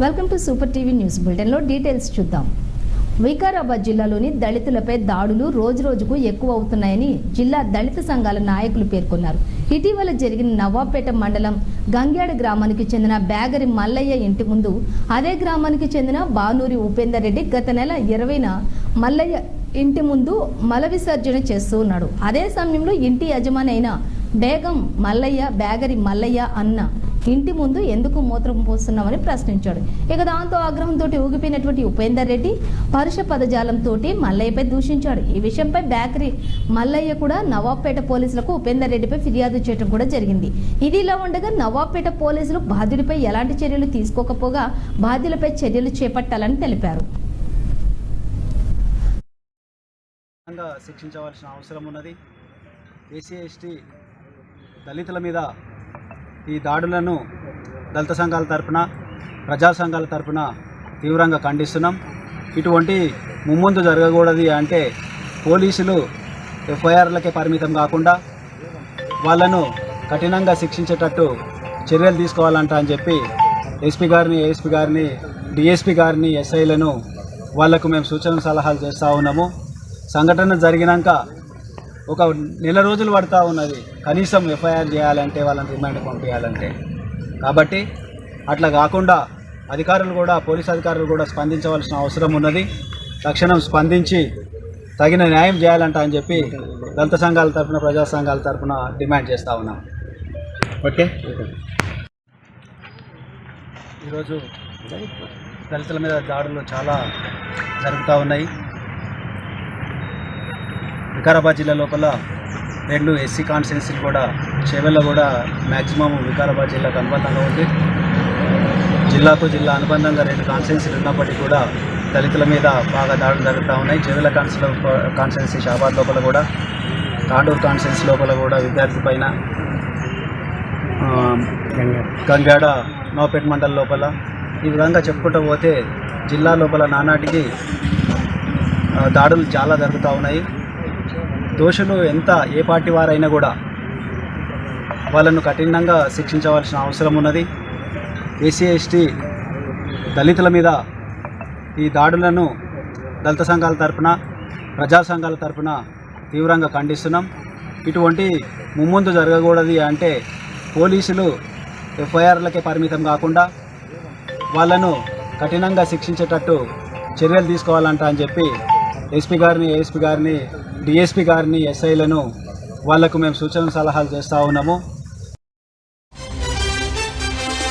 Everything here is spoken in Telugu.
Welcome to super TV news బులెటిన్లో డీటెయిల్స్ చూద్దాం. వికారాబాద్ జిల్లాలోని దళితులపై దాడులు రోజురోజుకు ఎక్కువ అవుతున్నాయని జిల్లా దళిత సంఘాల నాయకులు పేర్కొన్నారు. ఇటీవల జరిగిన నవాబ్పేట మండలం గంగ్యాడ గ్రామానికి చెందిన బ్యాగరి మల్లయ్య ఇంటి ముందు అదే గ్రామానికి చెందిన బానూరి ఉపేందర్ రెడ్డి గత నెల ఇరవైన మల్లయ్య ఇంటి ముందు మల విసర్జన చేస్తూ ఉన్నాడు. అదే సమయంలో ఇంటి యజమాని అయిన బేగం మల్లయ్య బ్యాగరి మల్లయ్య అన్న ఇంటి ముందు ఎందుకు మూత్రం పోస్తున్నామని ప్రశ్నించాడు. ఇక దాంతో ఆగ్రహంతో ఊగిపోయినటువంటి ఉపేందర్ రెడ్డి పరుష పదజాలంతో మల్లయ్యపై దూషించాడు. ఈ విషయంపై బేకరీ మల్లయ్య కూడా నవాబ్పేట పోలీసులకు ఉపేందర్ రెడ్డిపై ఫిర్యాదు చేయడం కూడా జరిగింది. ఇది ఇలా ఉండగా నవాబ్పేట పోలీసులు బాధ్యుడిపై ఎలాంటి చర్యలు తీసుకోకపోగా బాధ్యులపై చర్యలు చేపట్టాలని తెలిపారు. శిక్షించవలసిన అవసరం ఉన్నది. ఎస్సీ ఎస్టీ దళితుల మీద ఈ దాడులను దళిత సంఘాల తరఫున ప్రజా సంఘాల తరపున తీవ్రంగా ఖండిస్తున్నాం. ఇటువంటి ముమ్ముందు జరగకూడదు అంటే పోలీసులు ఎఫ్ఐఆర్లకే పరిమితం కాకుండా వాళ్ళను కఠినంగా శిక్షించేటట్టు చర్యలు తీసుకోవాలంట అని చెప్పి ఎస్పీ గారిని ఏఎస్పీ గారిని డిఎస్పీ గారిని ఎస్ఐలను వాళ్ళకు మేము సూచన సలహాలు చేస్తూ ఉన్నాము. సంఘటన జరిగినాక ఒక నెల రోజులు పడతా ఉన్నది. కనీసం ఎఫ్ఐఆర్ చేయాలంటే వాళ్ళని రిమాండ్ పంపించాలంటే కాబట్టి అట్లా కాకుండా అధికారులు కూడా పోలీస్ అధికారులు కూడా స్పందించవలసిన అవసరం ఉన్నది. తక్షణం స్పందించి తగిన న్యాయం చేయాలంట అని చెప్పి దళిత సంఘాల తరఫున ప్రజా సంఘాల తరఫున డిమాండ్ చేస్తూ ఉన్నాం. ఓకే? ఈరోజు దళితుల మీద దాడులు చాలా జరుగుతూ ఉన్నాయి. వికారాబాద్ జిల్లా లోపల రెండు ఎస్సీ కాన్స్టిట్యున్సీలు కూడా చేవెల్లో కూడా మ్యాక్సిమం వికారాబాద్ జిల్లాకు అనుబంధంగా ఉంది. జిల్లాకు జిల్లా అనుబంధంగా రెండు కాన్స్టిట్యున్సీలు ఉన్నప్పటికీ కూడా దళితుల మీద బాగా దాడులు జరుగుతూ ఉన్నాయి. చెవెల కాన్స్టిలో కాన్స్టిట్యున్సీ షాబాద్ లోపల కూడా తాండూరు కాన్స్టిట్యున్సీ లోపల కూడా విద్యార్థి పైన గంగాడ నోపేట్ మండల్ లోపల ఈ విధంగా చెప్పుకుంటూ పోతే జిల్లా లోపల నానాటికి దాడులు చాలా జరుగుతూ ఉన్నాయి. దోషులు ఎంత ఏ పార్టీ వారైనా కూడా వాళ్ళను కఠినంగా శిక్షించవలసిన అవసరం ఉన్నది. ఎస్సీ ఎస్టీ దళితుల మీద ఈ దాడులను దళిత సంఘాల తరపున ప్రజా సంఘాల తరపున తీవ్రంగా ఖండిస్తున్నాం. ఇటువంటి ముమ్ముందు జరగకూడదు అంటే పోలీసులు ఎఫ్ఐఆర్లకే పరిమితం కాకుండా వాళ్ళను కఠినంగా శిక్షించేటట్టు చర్యలు తీసుకోవాలంట అని చెప్పి ఎస్పీ గారిని ఏఎస్పీ గారిని డిఎస్పీ గారిని ఎస్ఐలను వాళ్ళకు మేము సూచన సలహాలు చేస్తూ ఉన్నాము.